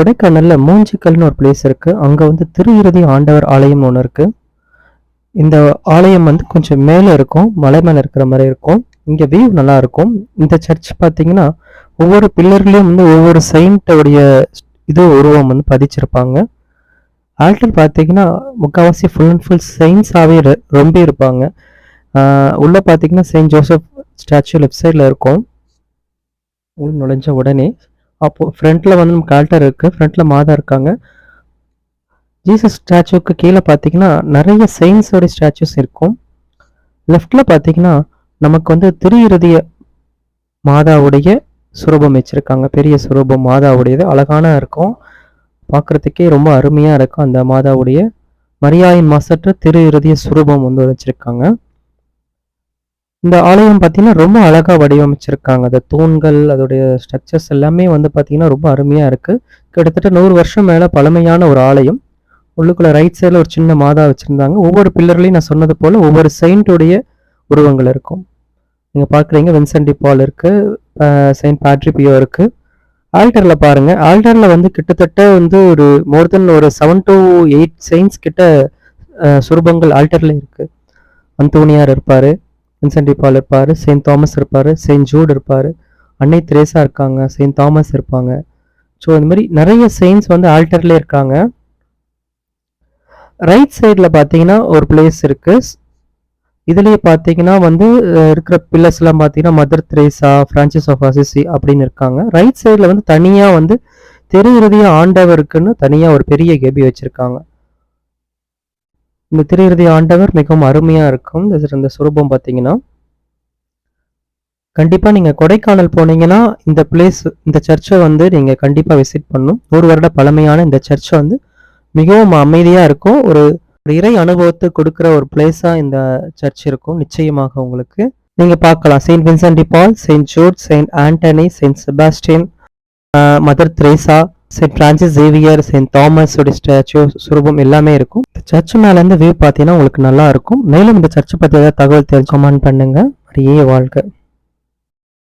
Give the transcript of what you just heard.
கொடைக்கானல்ல மூஞ்சிக்கல்னு ஒரு பிளேஸ் இருக்கு. அங்க வந்து திருஇறுதி ஆண்டவர் ஆலயம் ஒன்று இருக்கு. இந்த ஆலயம் வந்து கொஞ்சம் மேலே இருக்கும். மலை மேலே இருக்கிற மாதிரி இருக்கும். இங்கே வியூ நல்லா இருக்கும். இந்த சர்ச் பார்த்தீங்கன்னா ஒவ்வொரு பில்லர்லேயும் வந்து ஒவ்வொரு செயின்ட்டோடைய இது உருவம் வந்து பதிச்சிருப்பாங்க. ஆல்டர் பார்த்தீங்கன்னா முக்கால்வாசி ஃபுல் அண்ட் ஃபுல் செயின்ஸாகவே ரொம்ப இருப்பாங்க. உள்ளே பார்த்தீங்கன்னா செயின்ட் ஜோசப் ஸ்டாச்சு லெஃப்ட் சைடில் இருக்கும். உள் நுழைஞ்ச உடனே அப்போ ஃப்ரண்ட்ல வந்து நமக்கு ஆல்டர் இருக்கு. ஃப்ரண்ட்ல மாதா இருக்காங்க. ஜீசஸ் ஸ்டாச்சுக்கு கீழே பார்த்தீங்கன்னா நிறைய செயின்ஸோட ஸ்டாச்சுஸ் இருக்கும். லெஃப்ட்ல பார்த்தீங்கன்னா நமக்கு வந்து திரு இருதய மாதாவுடைய சுரூபம் வச்சிருக்காங்க. பெரிய சுரூபம் மாதாவுடையது. அழகான இருக்கும். பார்க்கறதுக்கே ரொம்ப அருமையாக இருக்கும். அந்த மாதாவுடைய மரியாயின் மாசற்ற திரு இறுதிய சுரூபம் வந்து வச்சிருக்காங்க. இந்த ஆலயம் பார்த்தீங்கன்னா ரொம்ப அழகாக வடிவமைச்சிருக்காங்க. அந்த தூண்கள் அதோடைய ஸ்ட்ரக்சர்ஸ் எல்லாமே வந்து பார்த்தீங்கன்னா ரொம்ப அருமையாக இருக்குது கிட்டத்தட்ட நூறு வருஷம் மேலே பழமையான ஒரு ஆலயம். உள்ளுக்குள்ளே ரைட் சைடில் ஒரு சின்ன மாதா வச்சுருந்தாங்க. ஒவ்வொரு பில்லர்லையும் நான் சொன்னது போல் ஒவ்வொரு செயின்ட்டுடைய உருவங்கள் இருக்கும். நீங்கள் பார்க்குறீங்க வின்சென்டி பால் இருக்குது செயின்ட் பேட்ரிபியோ இருக்குது ஆல்டரில் பாருங்கள் ஆல்டரில் வந்து கிட்டத்தட்ட வந்து ஒரு மோர் தென் ஒரு செவன் டு எயிட் செயின்ஸ் கிட்ட சுரூபங்கள் ஆல்டர்ல இருக்குது அந்தோனியார் இருப்பார். வின்சென்டி பால் இருப்பாரு செயின்ட் தாமஸ் இருப்பார் செயின்ட் ஜூட் இருப்பார் அன்னை திரேசா இருக்காங்க செயின்ட் தாமஸ் இருப்பாங்க. ஸோ இந்த மாதிரி நிறைய செயின்ஸ் வந்து ஆல்டர்ல இருக்காங்க. ரைட் சைடில் பார்த்தீங்கன்னா ஒரு பிளேஸ் இருக்குது இதுலேயே பார்த்தீங்கன்னா வந்து இருக்கிற பில்லர்ஸ்லாம் பார்த்தீங்கன்னா Mother Teresa Francis of Assisi அப்படின்னு இருக்காங்க. ரைட் சைடில் வந்து தனியாக வந்து தெரு இறுதியாக ஆண்டவருக்குன்னு தனியாக ஒரு பெரிய கெபி வச்சுருக்காங்க. இந்த திரையிறுதி ஆண்டவர் மிகவும் அருமையாக இருக்கும். இந்த சுரூபம் பார்த்தீங்கன்னா கண்டிப்பாக நீங்கள் கொடைக்கானல் போனீங்கன்னா இந்த பிளேஸ் இந்த சர்ச்சை வந்து நீங்கள் கண்டிப்பாக விசிட் பண்ணும். ஒரு வருட பழமையான இந்த சர்ச் வந்து மிகவும் அமைதியாக இருக்கும். ஒரு ஒரு இறை அனுபவத்தை கொடுக்குற ஒரு பிளேஸாக இந்த சர்ச் இருக்கும். நிச்சயமாக உங்களுக்கு. நீங்கள் பார்க்கலாம். Saint Vincent de Paul Saint George Saint Anthony Saint Sebastian Mother Teresa Saint Francis Xavier Saint Thomas உடைய ஸ்டாச்சு சுரூபம் எல்லாமே இருக்கும். இந்த சர்ச் மேல இருந்து வியூ பார்த்தீங்கன்னா உங்களுக்கு நல்லா இருக்கும். மேலும் இந்த சர்ச்சை பத்தி ஏதாவது தகவல் தெரிஞ்சு கமெண்ட் பண்ணுங்க. அப்படியே வாழ்க்கை